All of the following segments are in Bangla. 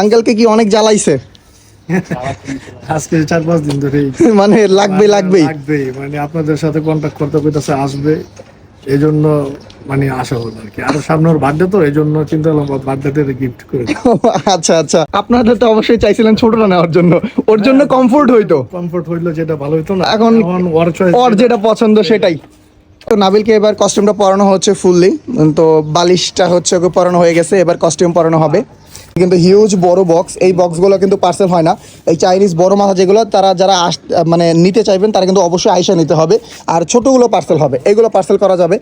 আঙ্কেলকে কি অনেক জ্বালাইছে? আজকে চার পাঁচ দিন ধরেই। মানে লাগবে লাগবেই। লাগবেই মানে আপনাদের সাথে কন্ট্যাক্ট করতে আসবে। এই জন্য মানে আশা হলো আর কি। আর সামনে ওর বার্থডে তো এই জন্য চিন্তা করলাম গিফট করে আচ্ছা আচ্ছা। আপনাদের তো অবশ্যই চাইছিলেন ছোটটা নেওয়ার জন্য। ওর জন্য কমফোর্ট হইতো। কমফোর্ট হইল যেটা ভালো হইতো না। এখন ওর চয়েস ওর যেটা পছন্দ সেটাই। তো নাবিলকে এবার কস্টিউমটা পরানো হচ্ছে ফুললি তো বালিশটা হচ্ছে ওকে পরানো হয়ে গেছে এবার কস্টিউম পরানো হবে। কিন্তু হিউজ বড় বক্স এই বক্সগুলো কিন্তু পার্সেল হয় না। এই চাইনিজ বড় মাথা যেগুলো, তারা যারা আস মানে নিতে চাইবেন, তারা কিন্তু অবশ্যই আইসা নিতে হবে। আর ছোটোগুলো পার্সেল হবে। এগুলো পার্সেল করা যাবে।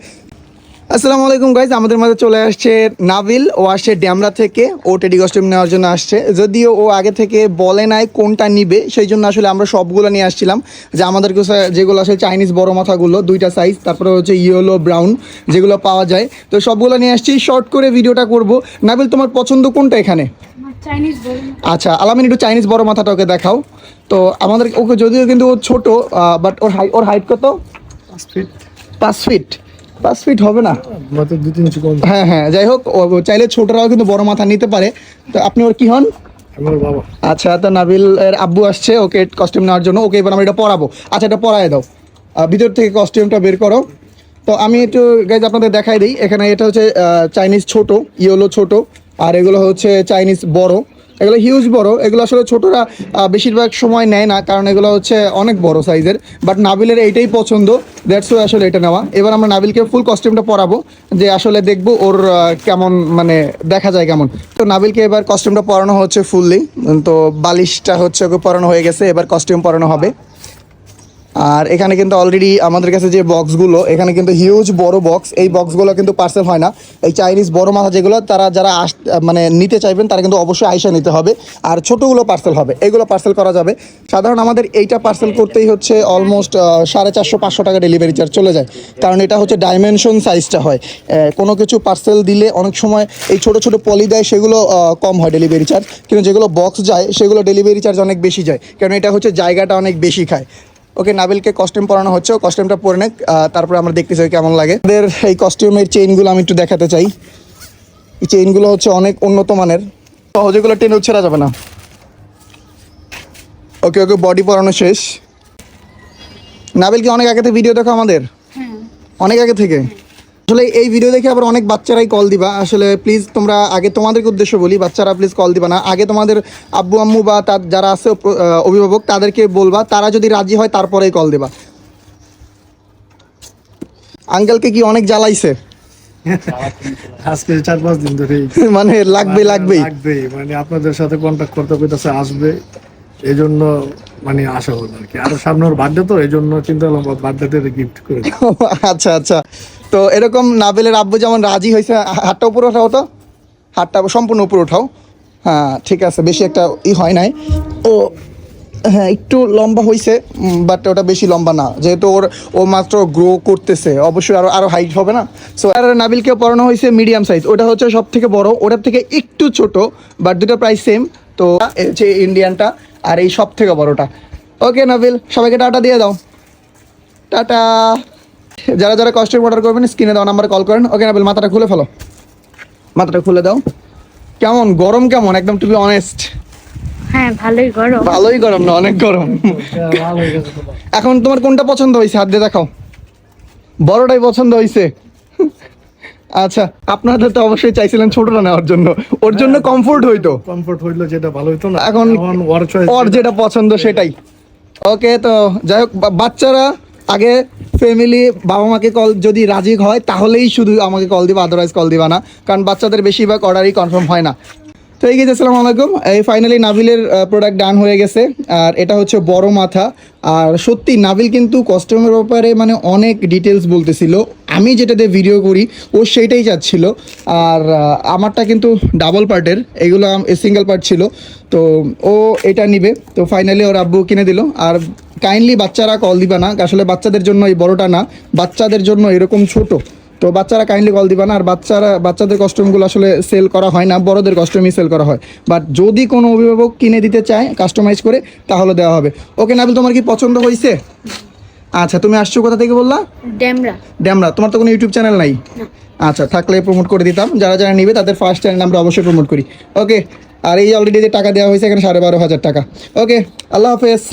আসসালামু আলাইকুম গাইজ আমাদের মাঝে চলে আসছে নাবিল ও আসছে ড্যামরা থেকে। ও টেডি কস্টিউম নেওয়ার জন্য আসছে। যদিও ও আগে থেকে বলে নাই কোনটা নিবে সেই জন্য আসলে আমরা সবগুলো নিয়ে আসছিলাম। যে আমাদের কাছে যেগুলো আসলে চাইনিজ বড় মাথাগুলো দুইটা সাইজ তারপরে হচ্ছে ইয়েলো ব্রাউন যেগুলো পাওয়া যায়। তো সবগুলো নিয়ে আসছি শর্ট করে ভিডিওটা করব। নাবিল তোমার পছন্দ কোনটা এখানে? আচ্ছা আলামিন একটু চাইনিজ বড় মাথাটা ওকে দেখাও। তো আমাদের ওকে যদিও কিন্তু ও ছোট বাট ওর হাইট ওর হাইট কত? পাঁচ ফিট পাঁচ ফিট পাঁচ ফিট হবে না। দু তিন ইঞ্চি হ্যাঁ হ্যাঁ যাই হোক চাইলে ছোটরাও কিন্তু বড় মাথা নিতে পারে। তো আপনি ওর কি হন? আচ্ছা তো নাবিল এর আব্বু আসছে ওকে কস্টিউম নেওয়ার জন্য। ওকে এবার আমরা এটা পরাবো। আচ্ছা এটা পরায় দাও। ভিতর থেকে কস্টিউমটা বের করো। তো আমি একটু গাইজ আপনাদের দেখাই দিই। এখানে এটা হচ্ছে চাইনিজ ছোট ইয়েলো ছোট আর এগুলো হচ্ছে চাইনিজ বড়। এগুলো হিউজ বড়। এগুলো আসলে ছোটরা বেশিরভাগ সময় নেয় না, কারণ এগুলো হচ্ছে অনেক বড় সাইজের বাট নাবিলের এইটাই পছন্দ দ্যাটস আসলে এটা নেওয়া। এবার আমরা নাবিলকে ফুল কস্টিউমটা পরাবো, যে আসলে দেখব ওর কেমন মানে দেখা যায় কেমন। তো নাবিলকে এবার কস্টিউমটা পরানো হচ্ছে ফুললি তো বালিশটা হচ্ছে ওকে পরানো হয়ে গেছে, এবার কস্টিউম পরানো হবে। আর এখানে কিন্তু অলরেডি আমাদের কাছে যে বক্সগুলো এখানে কিন্তু হিউজ বড় বক্স এই বক্সগুলো কিন্তু পার্সেল হয় না। এই চাইনিজ বড় মাথা যেগুলো, তারা যারা আস মানে নিতে চাইবেন, তারা কিন্তু অবশ্যই আইসা নিতে হবে। আর ছোটোগুলো পার্সেল হবে, এগুলো পার্সেল করা যাবে। সাধারণ আমাদের এইটা পার্সেল করতেই হচ্ছে অলমোস্ট সাড়ে চারশো পাঁচশো টাকা ডেলিভারি চার্জ চলে যায়। কারণ এটা হচ্ছে ডাইমেনশন সাইজটা হয়। কোনো কিছু পার্সেল দিলে অনেক সময় এই ছোটো ছোটো পলি দেয়, সেগুলো কম হয় ডেলিভারি চার্জ কিন্তু যেগুলো বক্স যায়, সেগুলো ডেলিভারি চার্জ অনেক বেশি যায়। কারণ এটা হচ্ছে জায়গাটা অনেক বেশি খায়। ওকে নাবিলকে কস্টিউম পরানো হচ্ছে ও কস্টিউমটা পরে নেক তারপরে আমরা দেখতে চাই কেমন লাগে। আমাদের এই কস্টিউমের চেইনগুলো আমি একটু দেখাতে চাই। এই চেইনগুলো হচ্ছে অনেক উন্নত মানের। সহজেগুলো টেনে ছেড়া যাবে না। ওকে ওকে বডি পরানো শেষ। নাবিলকে অনেক আগে থেকে ভিডিও দেখো আমাদের? হ্যাঁ। অনেক আগে থেকে? আসলে এই ভিডিও দেখে আবার অনেক বাচ্চারাই কল দিবা। আসলে প্লিজ তোমরা আগে তোমাদেরকে উদ্দেশ্য বলি বাচ্চারা প্লিজ কল দিবা না। আগে তোমাদের আব্বু আম্মু বা তার যারা আছে অভিভাবক তাদেরকে বলবা তারা যদি রাজি হয় তারপরেই কল দিবা। আঙ্কেলকে কি অনেক জ্বালাইছে? আজকে চার পাঁচ দিন ধরেই। মানে লাগবে লাগবেই। লাগবেই মানে আপনাদের সাথে কন্ট্যাক্ট করতে আসবে। মানে আশা হলো আর কি। আর সামনে ওর বার্থডে তো এই জন্য চিন্তা করলাম বার্থডে গিফট করে আচ্ছা আচ্ছা। তো এরকম নাবেলের আব্বু যেমন রাজি হয়েছে, হাতটা উপরে ওঠাও তো? হাতটা সম্পূর্ণ উপরে ওঠাও। হ্যাঁ ঠিক আছে, বেশি একটা ই হয় নাই। ও হ্যাঁ একটু লম্বা হয়েছে বাট ওটা বেশি লম্বা না। যেহেতু ওর, ও মাত্র গ্রো করতেছে, অবশ্যই আরও আরও হাইট হবে না? সো আর নাবিলকে পড়ানো হয়েছে মিডিয়াম সাইজ ওটা হচ্ছে সব থেকে বড়, ওটার থেকে একটু ছোট বাট দুটো প্রাইস সেম তো হচ্ছে ইন্ডিয়ানটা আর এই সব থেকে বড়টা। ওকে নাবিল সবাইকে টাটা দিয়ে দাও। টাটা। যারা যারা কস্টিউম অর্ডার করবেন স্ক্রিনে দাও নাম্বারে কল করেন। ওকে নাবিল মাথাটা খুলে ফেলো। মাথাটা খুলে দাও। কেমন? গরম কেমন? একদম টু বি অনেস্ট হ্যাঁ ভালোই গরম। ভালোই গরম না অনেক গরম। ভালো গেছে তো। এখন তোমার কোনটা পছন্দ হয়েছে? হাত দিয়ে দেখাও। বড়টাই পছন্দ হয়েছে। আচ্ছা আপনাদের তো অবশ্যই চাইছিলেন ছোটটা নেওয়ার জন্য। ওর জন্য কমফোর্ট হইতো। কমফোর্ট হইল যেটা ভালো হইতো না। এখন ওর চয়েস ওর যেটা। পছন্দ সেটাই। ওকে তো যাই হোক বাচ্চারা আগে ফ্যামিলি বাবা মাকে কল যদি রাজি হয় তাহলেই শুধু আমাকে কল দিবা আদারওয়াইজ কল দিবা না। কারণ বাচ্চাদের বেশিরভাগ অর্ডারই কনফার্ম হয় না। তো এই গেছে আসসালামু আলাইকুম। এই ফাইনালি নাবিলের প্রোডাক্ট ডান হয়ে গেছে। আর এটা হচ্ছে বড় মাথা। আর সত্যি, নাবিল কিন্তু কস্টিউমের ব্যাপারে মানে অনেক ডিটেলস বলতেছিল। আমি যেটাতে ভিডিও করি, ও সেইটাই চাচ্ছিল। আর আমারটা কিন্তু ডাবল পার্টের এগুলো সিঙ্গেল পার্ট ছিল। তো ও এটা নিবে। তো ফাইনালি ওর আব্বু কিনে দিল। আর কাইন্ডলি বাচ্চারা কল দিবা না। আসলে বাচ্চাদের জন্য এই বড়টা না। বাচ্চাদের জন্য এরকম ছোট। তো বাচ্চারা কাইন্ডলি কল দিবা না। আর বাচ্চারা বাচ্চাদের কস্টিউমগুলো আসলে সেল করা হয় না বড়দের কস্টিউমই সেল করা হয়। বাট যদি কোনো অভিভাবক কিনে দিতে চায় কাস্টমাইজ করে তাহলে দেওয়া হবে। ওকে নাবিল তোমার কি পছন্দ হয়েছে আচ্ছা তুমি আসছো কোথা থেকে বললা? ড্যামরা ড্যামরা তোমার তো কোনো ইউটিউব চ্যানেল নাই? আচ্ছা থাকলে প্রমোট করে দিতাম। যারা যারা নিবে তাদের ফার্স্ট চ্যানেল আমরা অবশ্যই প্রমোট করি। ওকে আর এই অলরেডি যে টাকা দেওয়া হয়েছে এখানে সাড়ে বারো হাজার টাকা। ওকে আল্লাহ হাফেজ।